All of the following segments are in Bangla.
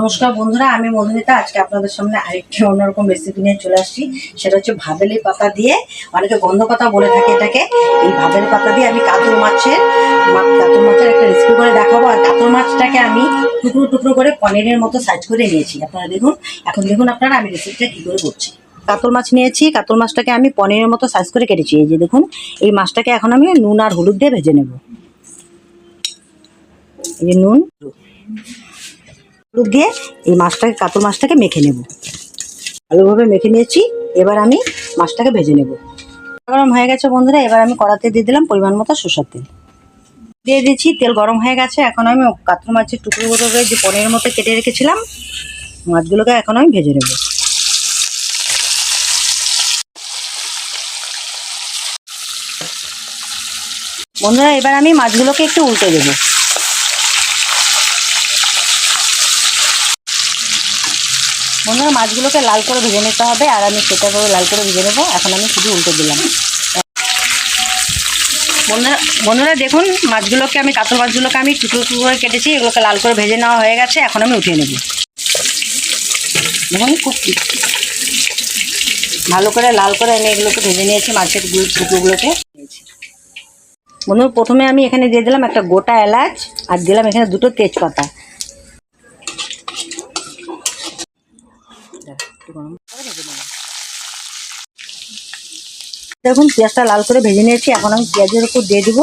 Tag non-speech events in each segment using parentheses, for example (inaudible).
নমস্কার বন্ধুরা, আমি মধুমিতা। আজকে আপনাদের সামনে আরেকটি অন্যরকম রেসিপি নিয়ে চলে আসছি। সেটা হচ্ছে ভাবেলি পাতা দিয়ে। অনেকে গন্ধ পাতা বলে থাকে এটাকে। এই ভাবেলি পাতা দিয়ে আমি কাতল মাছের কাতল মাছের একটা রেসিপি করে দেখাবো। আর কাতল মাছটাকে আমি টুকরো টুকরো করে পনিরের মতো সাইজ করে নিয়েছি। আপনারা দেখুন, এখন দেখুন আপনারা আমি রেসিপিটা কী করে করছি। কাতল মাছ নিয়েছি কাতল মাছটাকে আমি পনিরের মতো সাইজ করে কেটেছি। এই যে দেখুন, এই মাছটাকে এখন আমি নুন আর হলুদ দিয়ে ভেজে নেব। এই যে নুন হলুদ দিয়ে এই মাছটাকে, কাতল মাছটাকে মেখে নেব। ভালোভাবে মেখে নিয়েছি, এবার আমি মাছটাকে ভেজে নেব। গরম হয়ে গেছে বন্ধুরা, এবার আমি কড়াতে দিয়ে দিলাম পরিমাণ মতো সরষের তেল। দিয়ে দিচ্ছি, তেল গরম হয়ে গেছে, এখন আমি কাতল মাছের টুকরোগুলো করে যে পনিরের মতো কেটে রেখেছিলাম, মাছগুলোকে এখন আমি ভেজে নেব। বন্ধুরা, এবার আমি মাছগুলোকে একটু উল্টে দেবো। বন্ধুরা, মাছগুলোকে লাল করে ভেজে নিতে হবে, আর আমি সেটা করে লাল করে ভেজে নেব। এখন আমি শুধু উল্টে দিলাম। বন্ধুরা বন্ধুরা, দেখুন, মাছগুলোকে আমি, কাতল মাছগুলোকে আমি টুকরো টুকরো করে কেটেছি, এগুলোকে লাল করে ভেজে নেওয়া হয়ে গেছে, এখন আমি উঠিয়ে নেব। দেখুন, খুব ভালো করে লাল করে আমি এগুলোকে ভেজে নিয়েছি, মাছেরগুলো টুকরোগুলোকে। বন্ধু প্রথমে আমি এখানে দিয়ে দিলাম একটা গোটা এলাচ, আর দিলাম এখানে দুটো তেজপাতা। দেখুন, পেঁয়াজটা লাল করে ভেজে নিয়েছি। এখন আমি পেঁয়াজের উপর দিয়ে দিব।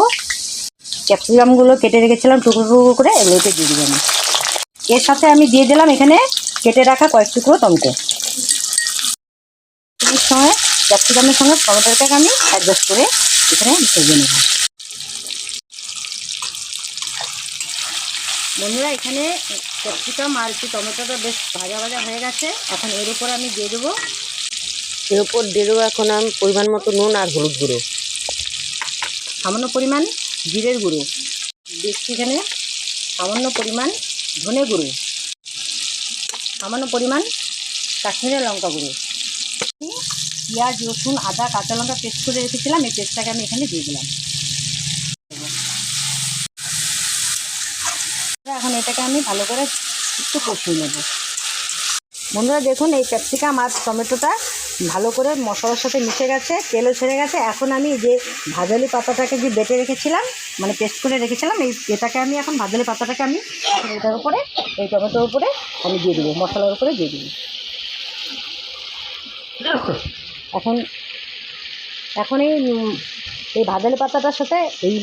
ক্যাপসিকামগুলো কেটে রেখেছিলাম, টুকরো টুকরো করে এগুলোকে দিয়ে দিব আমি এর সাথে আমি দিয়ে দিলাম এখানে কেটে রাখা কয়েক টুকরো টমেটো। সঙ্গে, ক্যাপসিকামের সঙ্গে টমেটোটাকে আমি অ্যাডজাস্ট করে এখানে ভেজে নেব বন্ধুরা এখানে ক্যাপসিকাম আর একটু টমেটোটা বেশ ভাজা ভাজা হয়ে গেছে। এখন এর উপর আমি দিয়ে দেবো। এর উপর দিয়ে দেবো এখন আমি পরিমাণ মতো নুন আর হলুদ গুঁড়ো। সামান্য পরিমাণ জিরের গুঁড়ো। দিচ্ছি এখানে সামান্য পরিমাণ ধনে গুঁড়ো। সামান্য পরিমাণ কাশ্মীরের লঙ্কা গুঁড়ো। পেঁয়াজ রসুন আদা কাঁচা লঙ্কা পেস্ট করে রেখেছিলাম এই পেস্টটাকে আমি এখানে দিয়ে দিলাম এখন এটাকে আমি ভালো করে একটু কষিয়ে নেব। বন্ধুরা দেখুন, এই ক্যাপসিকাম আর টমেটোটা ভালো করে মশলার সাথে মিশে গেছে, তেলও ছেড়ে গেছে। এখন আমি যে ভাজালি পাতাটাকে যে বেটে রেখেছিলাম মানে পেস্ট করে রেখেছিলাম, এই এটাকে আমি এখন ভাজালি পাতাটাকে আমি এটার উপরে, এই টমেটোর উপরে আমি দিয়ে দেবো, মশলার উপরে দিয়ে দেবো। এখন এখন এই এই ভাজালি পাতাটার সাথে এই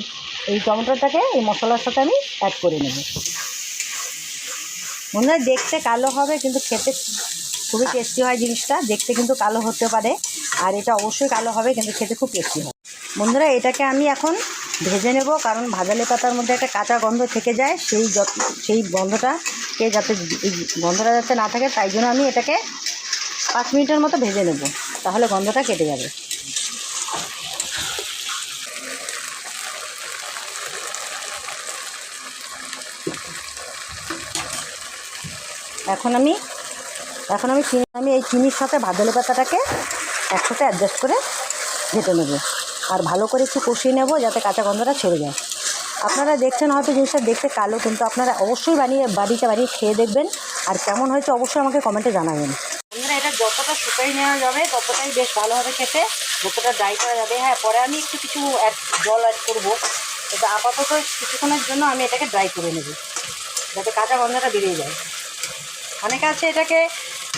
এই টমেটোটাকে এই মশলার সাথে আমি অ্যাড করে নেব। মনে হয় দেখতে কালো হবে, কিন্তু খেতে খুবই টেস্টি হয় জিনিসটা। দেখতে কিন্তু কালো হতে পারে, আর এটা অবশ্যই কালো হবে, কিন্তু খেতে খুব টেস্টি হয়। বন্ধুরা, এটাকে আমি এখন ভেজে নেব, কারণ ভাজালে পাতার মধ্যে একটা কাঁচা গন্ধ থেকে যায়, সেই যত সেই গন্ধটাকে যাতে গন্ধটা যাতে না থাকে, তাই জন্য আমি এটাকে পাঁচ মিনিটের মতো ভেজে নেব, তাহলে গন্ধটা কেটে যাবে। এখন আমি এখন আমি চিনি, আমি এই চিনির সাথে ভাদলে পাতাটাকে একসাথে অ্যাডজাস্ট করে ঘেটে নেব। আর ভালো করে একটু কষিয়ে নেব যাতে কাঁচা গন্ধটা ছেড়ে যায়। আপনারা দেখছেন হয়তো জিনিসটা দেখতে কালো, কিন্তু আপনারা অবশ্যই বানিয়ে, বাড়িতে বানিয়ে খেয়ে দেখবেন। আর কেমন হয়েছে অবশ্যই আমাকে কমেন্টে জানাবেন। বন্ধুরা, এটা যতটা শুকাই নেওয়া যাবে, ততটাই বেশ ভালো হবে খেতে। যতটা ড্রাই করা যাবে। হ্যাঁ পরে আমি একটু কিছু অ্যাড জল অ্যাড করব। কিন্তু আপাতত কিছুক্ষণের জন্য আমি এটাকে ড্রাই করে নেব, যাতে কাঁচা গন্ধটা বেরিয়ে যায়। অনেকে আছে এটাকে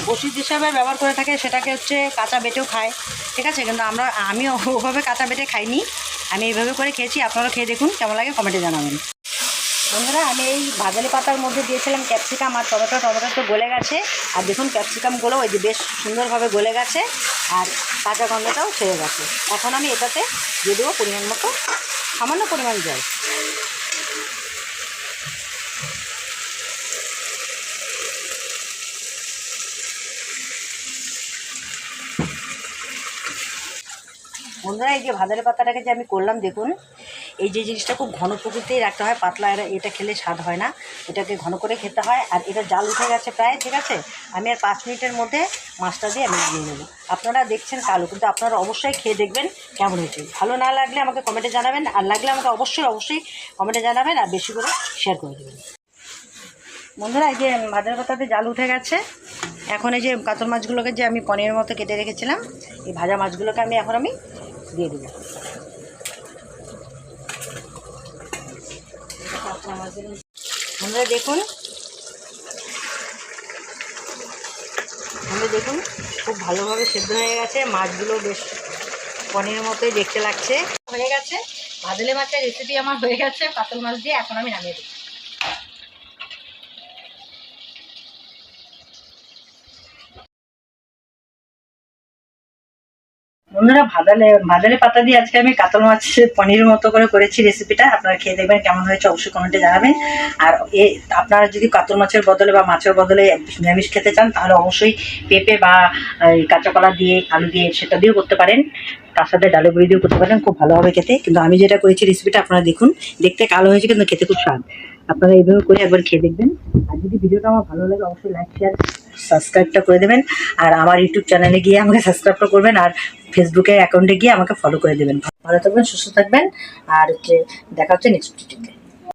ওষুধ হিসাবে ব্যবহার করে থাকে, সেটাকে হচ্ছে কাঁচা বেটেও খায়। ঠিক আছে? কিন্তু আমরা আমি (laughs) ওভাবে কাঁচা বেটে খাইনি। আমি এইভাবে করে খেয়েছি আপনারা খেয়ে দেখুন, কেমন লাগে কমেন্টে জানাবেন। বন্ধুরা, আমি এই ভাজালি পাতার মধ্যে দিয়েছিলাম ক্যাপসিকাম, আর টমেটো টমেটো তো গলে গেছে। আর দেখুন, ক্যাপসিকামগুলো ওই যে বেশ সুন্দরভাবে গলে গেছে, আর কাঁচা গন্ধটাও ছেড়ে গেছে। এখন আমি এটাতে দিয়ে দেবো পরিমাণ মতো সামান্য পরিমাণ জল। বন্ধুরা, এই যে ভাজারে পাতাটাকে যে আমি করলাম, দেখুন, এই যে জিনিসটা খুব ঘন প্রকৃতির রাখতে হয়, পাতলা এটা খেলে স্বাদ হয় না। এটাকে ঘন করে খেতে হয়, আর এটা জাল উঠে গেছে প্রায়, ঠিক আছে? আমি আর পাঁচ মিনিটের মধ্যে মাছটা দিয়ে আমি নিয়ে নেব। আপনারা দেখছেন কালো, কিন্তু আপনারা অবশ্যই খেয়ে দেখবেন কেমন হয়েছে। ভালো না লাগলে আমাকে কমেন্টে জানাবেন, আর লাগলে আমাকে অবশ্যই অবশ্যই কমেন্টে জানাবেন, আর বেশি করে শেয়ার করে দেবেন। বন্ধুরা, এই যে ভাজার পাতাতে জাল উঠে গেছে। এখন এই যে কাতল মাছগুলোকে যে আমি পনিরের মতো কেটে রেখেছিলাম, এই ভাজা মাছগুলোকে আমি এখন আমি দিয়ে দেবো। বন্ধুরা দেখুন, আমরা দেখুন খুব ভালোভাবে সেদ্ধ হয়ে গেছে। মাছগুলো বেশ পনিরের মতোই দেখতে লাগছে। হয়ে গেছে। ভাদলে মাছের রেসিপি আমার হয়ে গেছে। পাতল মাছ দিয়ে এখন আমি নামিয়ে দিই বন্ধুরা, ভাদালে ভাদালে পাতা দিয়ে আজকে আমি কাতল মাছের পনির মতো করে করেছি রেসিপিটা আপনারা খেয়ে দেখবেন কেমন হয়েছে, অবশ্যই কমেন্টে জানাবেন। আর এ, আপনারা যদি কাতল মাছের বদলে বা মাছের বদলে নিরামিষ খেতে চান, তাহলে অবশ্যই পেঁপে বা এই কাঁচা কলা দিয়ে, আলু দিয়ে সেটা দিয়েও করতে পারেন। তার সাথে ডালে বড়ি দিয়েও করতে পারেন, খুব ভালো হবে খেতে। কিন্তু আমি যেটা করেছি রেসিপিটা আপনারা দেখুন। দেখতে কালো হয়েছে, কিন্তু খেতে খুব স্বাদ। আপনারা এইভাবে করে একবার খেয়ে দেখবেন। আর যদি ভিডিওটা আমার ভালো লাগে, অবশ্যই লাইক শেয়ার সাবস্ক্রাইবটা করে দেবেন। আর আমার ইউটিউব চ্যানেলে গিয়ে আমাকে সাবস্ক্রাইবটা করবেন। আর ফেসবুকে অ্যাকাউন্টে গিয়ে আমাকে ফলো করে দেবেন। ভালো থাকবেন, সুস্থ থাকবেন। আর হচ্ছে দেখা হচ্ছে নেক্সট ভিডিওতে